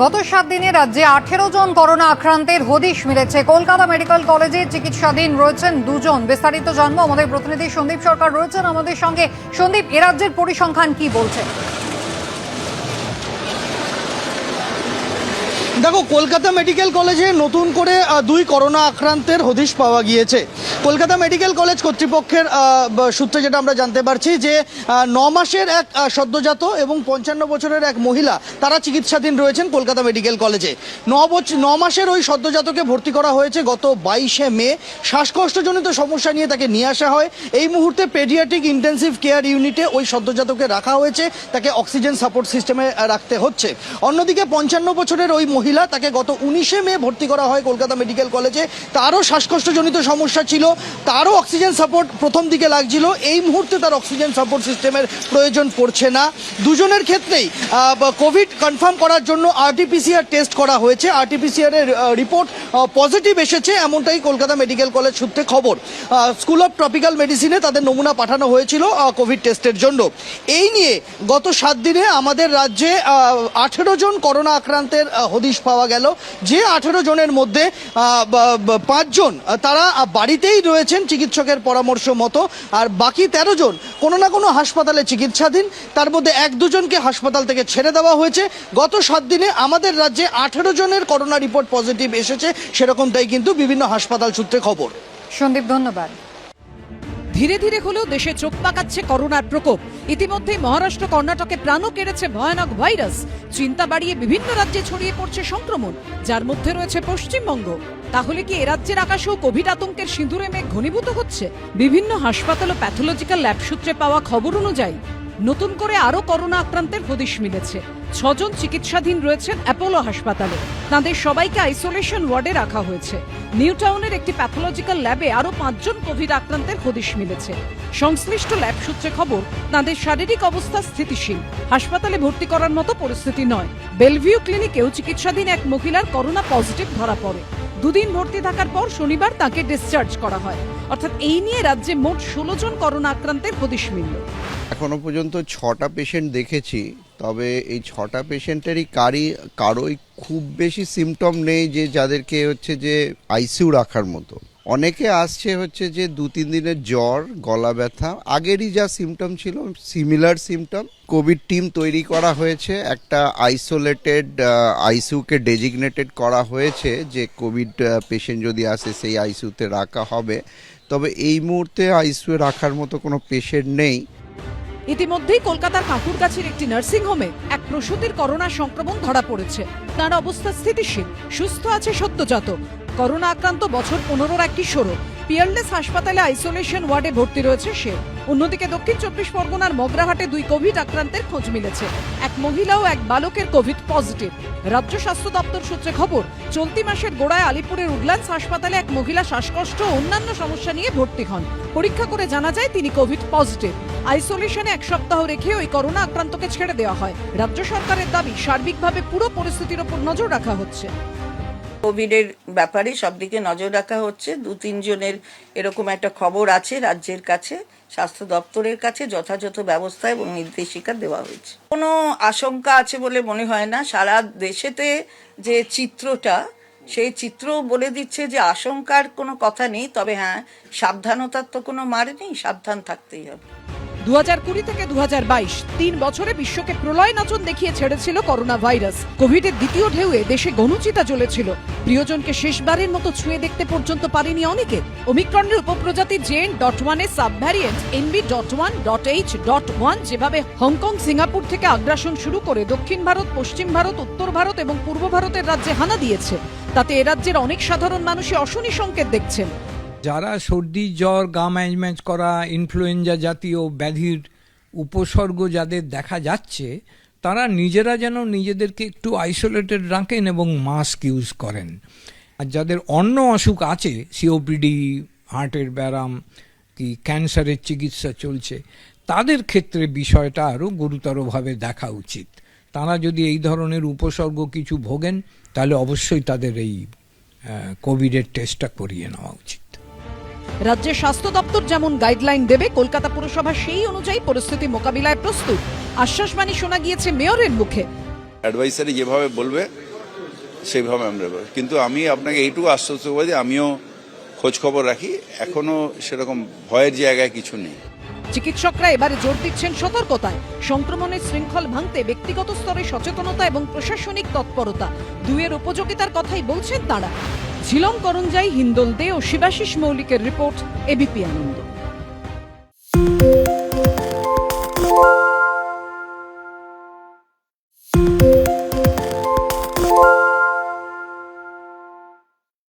গত সাত দিনে রাজ্যে আঠেরো জন করোনা আক্রান্তের হদিশ মিলেছে। কলকাতা মেডিকেল কলেজে চিকিৎসাধীন রয়েছেন দুজন। বিস্তারিত জন্ম আমাদের প্রতিনিধি সন্দীপ সরকার রয়েছেন আমাদের সঙ্গে। সন্দীপ, এ রাজ্যের পরিসংখ্যান কি বলছে? দেখো, কলকাতা মেডিকেল কলেজে নতুন করে দুই করোনা আক্রান্তের হদিশ পাওয়া গিয়েছে। কলকাতা মেডিকেল কলেজ কর্তৃপক্ষের সূত্রে যেটা আমরা জানতে পারছি যে ন মাসের এক সদ্যজাত এবং পঞ্চান্ন বছরের এক মহিলা, তারা চিকিৎসাধীন রয়েছেন কলকাতা মেডিকেল কলেজে। ন বছর ন মাসের ওই সদ্যজাতকে ভর্তি করা হয়েছে গত বাইশে মে। শ্বাসকষ্টজনিত সমস্যা নিয়ে তাকে নিয়ে আসা হয়। এই মুহূর্তে পেডিয়াটিক ইন্টেন্সিভ কেয়ার ইউনিটে ওই সদ্যজাতকে রাখা হয়েছে। তাকে অক্সিজেন সাপোর্ট সিস্টেমে রাখতে হচ্ছে। অন্যদিকে পঞ্চান্ন বছরের ওই মহিলা তাকে গত উনিশে মে ভর্তি করা হয় কলকাতা মেডিকেল কলেজে। তারও শ্বাসকষ্টজনিত সমস্যা ছিল, তারও অক্সিজেন সাপোর্ট প্রথম দিকে লাগছিল। এই মুহূর্তে তার অক্সিজেন সাপোর্ট সিস্টেমের প্রয়োজন পড়ছে না। দুজনের ক্ষেত্রেই কোভিড কনফার্ম করার জন্য আরটিপিসিআর টেস্ট করা হয়েছে। আরটিপিসিআর এর রিপোর্ট পজিটিভ এসেছে, এমনটাই কলকাতা মেডিকেল কলেজ সূত্রে খবর। স্কুল অফ ট্রপিক্যাল মেডিসিনে তাদের নমুনা পাঠানো হয়েছিল কোভিড টেস্টের জন্য। এই নিয়ে গত সাত দিনে আমাদের রাজ্যে আঠেরো জন করোনা আক্রান্তের হদিশ পাওয়া গেল। যে আঠেরো জনের মধ্যে পাঁচজন তারা বাড়িতেই রয়েছেন চিকিৎসকের পরামর্শ মতো। আর বাকি তেরো জন কোনো না কোনো হাসপাতালে চিকিৎসাধীন। তার মধ্যে এক দুজনকে হাসপাতাল থেকে ছেড়ে দেওয়া হয়েছে। গত সাত দিনে আমাদের রাজ্যে আঠেরো জনের করোনা রিপোর্ট পজিটিভ এসেছে, সেরকমটাই কিন্তু বিভিন্ন হাসপাতাল সূত্রে খবর। সন্দীপ, ধন্যবাদ। ধীরে ধীরে হলেও দেশে চোখ পাকাচ্ছে করোনার প্রকোপ। ইতিমধ্যে মহারাষ্ট্র, কর্ণাটকে প্রাণও কেড়েছে ভয়ানক ভাইরাস। চিন্তা বাড়িয়ে বিভিন্ন রাজ্যে ছড়িয়ে পড়ছে সংক্রমণ, যার মধ্যে রয়েছে পশ্চিমবঙ্গ। তাহলে কি এ রাজ্যের আকাশেও কোভিড আতঙ্কের সিঁদুরে মেঘ ঘনীভূত হচ্ছে? বিভিন্ন হাসপাতাল ও প্যাথোলজিক্যাল ল্যাব সূত্রে পাওয়া খবর অনুযায়ী, নতুন করে আরও করোনা আক্রান্তের হদিশ মিলেছে। ছজন চিকিৎসাধীন রয়েছেন অ্যাপোলো হাসপাতালে। তাদের সবাইকে আইসোলেশন ওয়ার্ডে রাখা হয়েছে। নিউ টাউনের একটি প্যাথোলজিক্যাল ল্যাবে আরও পাঁচজন কোভিড আক্রান্তের হদিশ মিলেছে। সংশ্লিষ্ট ল্যাব সূত্রে খবর, তাদের শারীরিক অবস্থা স্থিতিশীল। হাসপাতালে ভর্তি করার মতো পরিস্থিতি নয়। বেলভিউ ক্লিনিকেও চিকিৎসাধীন এক মহিলার করোনা পজিটিভ ধরা পড়ে। দুদিন ভর্তি থাকার পর শনিবার তাকে ডিসচার্জ করা হয়। অর্থাৎ এই নিয়ে রাজ্যে মোট ষোলো জন করোনা আক্রান্তের হদিশ মিলল। এখনও পর্যন্ত ছটা পেশেন্ট দেখেছি। তবে এই ছটা পেশেন্টেরই কারি কারোই খুব বেশি সিমটম নেই যে যাদেরকে হচ্ছে যে আইসিউ রাখার মতো। অনেকে আসছে হচ্ছে যে দু, তিন দিনের জ্বর, গলা ব্যথা, আগেরই যা সিমটম ছিল সিমিলার সিমটম কোভিড টিম তৈরি করা হয়েছে, একটা আইসোলেটেড আইসিউকে ডেজিগনেটেড করা হয়েছে যে কোভিড পেশেন্ট যদি আসে সেই আইসিউতে রাখা হবে। তবে এই মুহূর্তে আইসিইউ রাখার মতো কোনো পেশেন্ট নেই। ইতিমধ্যেই কলকাতার কাঁকুরগাছির একটি নার্সিংহোমে এক প্রসূতির করোনা সংক্রমণ ধরা পড়েছে। তার অবস্থা স্থিতিশীল, সুস্থ আছে সত্যজাত করোনা আক্রান্ত বছর পনেরোর এক কিশোরও পিয়ারলেস হাসপাতালে আইসোলেশন ওয়ার্ডে ভর্তি রয়েছে সে। অন্যদিকে দক্ষিণ চব্বিশ পরগনার মগরাহাটে দুই কোভিড আক্রান্তের খোঁজ মিলেছে। এক মহিলা ও এক বালকের কোভিড পজিটিভ। রাজ্য স্বাস্থ্য দপ্তর সূত্রে খবর, চলতি মাসের গোড়ায় আলিপুরের উডল্যান্ডস হাসপাতালে এক মহিলা শ্বাসকষ্ট ও অন্যান্য সমস্যা নিয়ে ভর্তি হন। পরীক্ষা করে জানা যায়, তিনি কোভিড পজিটিভ। আইসোলেশনে এক সপ্তাহ রেখে ওই করোনা আক্রান্তকে ছেড়ে দেওয়া হয়। রাজ্য সরকারের দাবি, সার্বিকভাবে পুরো পরিস্থিতির ওপর নজর রাখা হচ্ছে। কোভিডের ব্যাপারে সব দিকে নজর রাখা হচ্ছে। দু তিনজনের এরকম একটা খবর আছে রাজ্যের কাছে, স্বাস্থ্য দপ্তরের কাছে যথাযথ ব্যবস্থা এবং নির্দেশিকা দেওয়া হয়েছে। কোনো আশঙ্কা আছে বলে মনে হয় না। সারা দেশেতে যে চিত্রটা, সেই চিত্র বলে দিচ্ছে যে আশঙ্কার কোনো কথা নেই। তবে হ্যাঁ সাবধানতার তো কোনো মার নেই, সাবধান থাকতেই হবে। দু কুড়ি থেকে দু বাইশ, তিন বছরে বিশ্বকে প্রলয় নাচন দেখিয়ে ছেড়েছিল করোনা ভাইরাস। কোভিডের দ্বিতীয় ঢেউয়ে দেশে গণচিতা চলেছিল প্রিয়জনকে শেষবারের মতো ছুঁয়ে দেখতে পর্যন্ত পারেনি অনেকে। ওমিক্রনের উপপ্রজাতি জেন ডট ওয়ানের subvariant, NB dot one, dot H, dot one, যেভাবে হংকং, সিঙ্গাপুর থেকে আগ্রাসন শুরু করে দক্ষিণ ভারত, পশ্চিম ভারত, উত্তর ভারত এবং পূর্ব ভারতের রাজ্যে হানা দিয়েছে। তাতে এ রাজ্যের অনেক সাধারণ মানুষই অশনি সংকেত দেখছেন। যারা সর্দি, জ্বর, গা ম্যাচ করা ইনফ্লুয়েঞ্জা জাতীয় ব্যাধির উপসর্গ যাদের দেখা যাচ্ছে, তারা নিজেরা যেন নিজেদেরকে একটু আইসোলেটেড রাখেন এবং মাস্ক ইউজ করেন। আর যাদের অন্য অসুখ আছে সিওপিডি হার্টের ব্যারাম কি ক্যান্সারের চিকিৎসা চলছে, তাদের ক্ষেত্রে বিষয়টা আরও গুরুতরভাবে দেখা উচিত। তারা যদি এই ধরনের উপসর্গ কিছু ভোগেন, তাহলে অবশ্যই তাদের এই কোভিডের টেস্টটা করিয়ে নেওয়া উচিত। রাজ্যের স্বাস্থ্য দপ্তর যেমন গাইডলাইন দেবে কলকাতা পুরসভা সেই অনুযায়ী পরিস্থিতি মোকাবিলায় প্রস্তুত। আশ্বাসবাণী শোনা গিয়েছে মেয়রের মুখে। অ্যাডভাইসারি যেভাবে বলবে সেইভাবে আমরা। কিন্তু আমি আপনাকে এইটুকু আশ্বস্ত করব যে আমিও খোঁজ খবর রাখি। এখনও সেরকম ভয়ের জায়গায় কিছু নেই। চিকিৎসকরা এবারে জোর দিচ্ছেন সতর্কতায়। সংক্রমণের শৃঙ্খল ভাঙতে ব্যক্তিগত স্তরে সচেতনতা এবং প্রশাসনিক তৎপরতা দুয়ের উপযোগিতার কথাই বলছেন তারা। ঝিলং করঞ্জাই হিন্দোল দে ও শিবাশিস মৌলিকের রিপোর্ট এবিপি আনন্দ